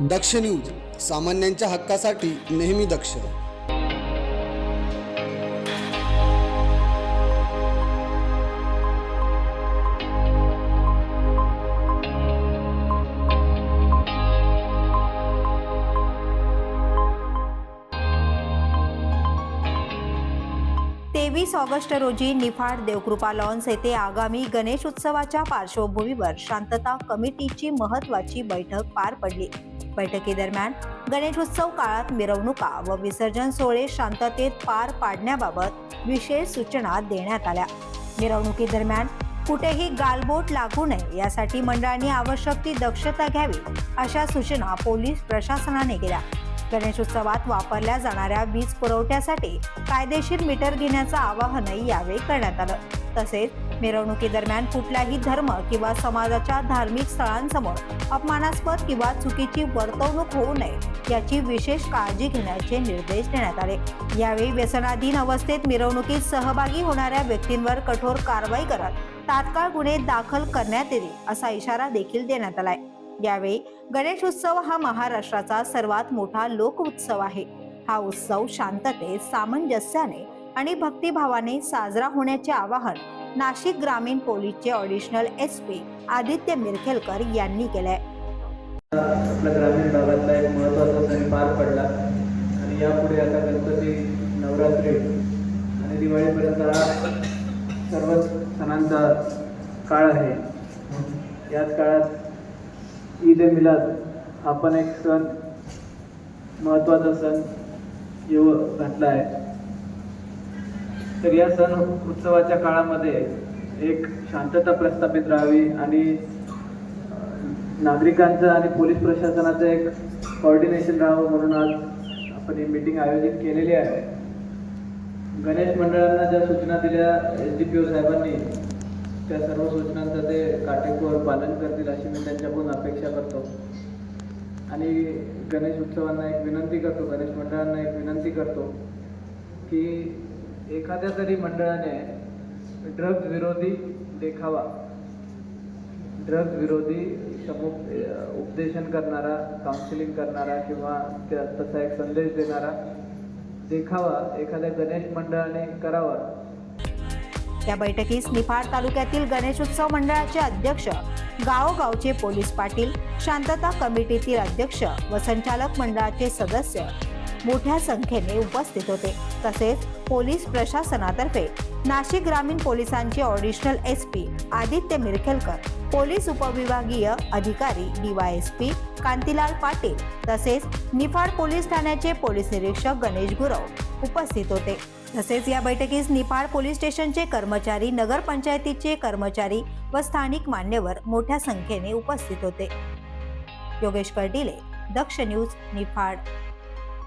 दक्ष news सामान्यांच्या हक्कासाठी नेहमी दक्ष. तेवीस ऑगस्ट रोजी निफाड देवकृपा लॉन्स येथे आगामी गणेश उत्सवाच्या पार्श्वभूमीवर शांतता कमिटीची महत्वाची बैठक पार पडली. बैठकीदरम्यान गणेशोत्सव काळात मिरवणुका व विसर्जन सोहळे शांततेत पार पाडण्याबाबत विशेष सूचना देण्यात आल्या. मिरवणुकीदरम्यान कुठेही गालबोट लागू नये यासाठी मंडळांनी आवश्यक ती दक्षता घ्यावी अशा सूचना पोलीस प्रशासनाने केल्या. गणेशोत्सवात वापरल्या जाणाऱ्या वीज पुरवठ्यासाठी कायदेशीर मीटर घेण्याचं आवाहनही यावेळी करण्यात आलं. तसेच मिरवणुकीदरम्यान कुठलाही धर्म किंवा समाजाच्या धार्मिक स्थळांसमोर अपमानास्पद किंवा चुकीची वर्तवणूक होऊ नये याची विशेष काळजी घेण्याचे निर्देश देण्यात आले. यावेळी व्यसनाधीन अवस्थेत मिरवणुकीत सहभागी होणाऱ्या व्यक्तींवर कठोर कारवाई करत तात्काळ गुन्हे दाखल करण्यात येतील असा इशारा देखील देण्यात आलाय. यावेळी गणेश उत्सव हा महाराष्ट्राचा सर्वात मोठा लोक उत्सव आहे. हा उत्सव शांततेत सामंजस्याने आणि भक्तिभावाने साजरा होण्याचे आवाहन नाशिक ग्रामीण पोलीसचे additional S P Aditya Mirkhelkar यांनी केलंय. आपल्या ग्रामीण भागातला एक महत्त्वाचा सण पार पडला. आणि यापुढे आता गणपती नवरात्री आणि दिवाळीपर्यंत हा सर्वच सणांचा काळ आहे. याच काळात ईद मिलाद हा पण एक सण महत्त्वाचा सण येऊ घातला आहे. तर या सण उत्सवाच्या काळामध्ये एक शांतता प्रस्थापित राहावी आणि नागरिकांचं आणि पोलीस प्रशासनाचं एक कॉर्डिनेशन राहावं म्हणून आज आपण ही मीटिंग आयोजित केलेली आहे. गणेश मंडळांना ज्या सूचना दिल्या एस डी पी ओ साहेबांनी त्या सर्व सूचनांचं ते काटेकोर पालन करतील अशी मी त्यांच्याकडून अपेक्षा करतो. आणि गणेश उत्सवांना एक विनंती करतो गणेश मंडळांना एक विनंती करतो की एखाद्या तरी मंडळाने ड्रग्ज विरोधी देखावा. ड्रग्ज विरोधी समुप उपदेशन करणारा काउन्सिलिंग करणारा किंवा त्या तसा एक संदेश देणारा देखावा एखाद्या गणेश मंडळाने करावा. या बैठकीस निफाड तालुक्यातील गणेशोत्सव मंडळाचे अध्यक्ष गावोगावचे पोलीस पाटील शांतता कमिटीतील अध्यक्ष व संचालक मंडळाचे सदस्य मोठ्या संख्येने उपस्थित होते. तसेच पोलीस प्रशासनातर्फे नाशिक ग्रामीण पोलिसांचे additional S P Aditya Mirkhelkar police उपविभागीय अधिकारी डीवायएसपी कांतीलाल पाटील तसेच निफाड पोलीस ठाण्याचे पोलीस निरीक्षक गणेश गुरव उपस्थित होते. तसेच या बैठकीस निफाड पोलीस स्टेशनचे कर्मचारी नगरपंचायतीचे कर्मचारी व स्थानिक मान्यवर मोठ्या संख्येने उपस्थित होते. योगेश कर्डिले दक्ष न्यूज निफाड.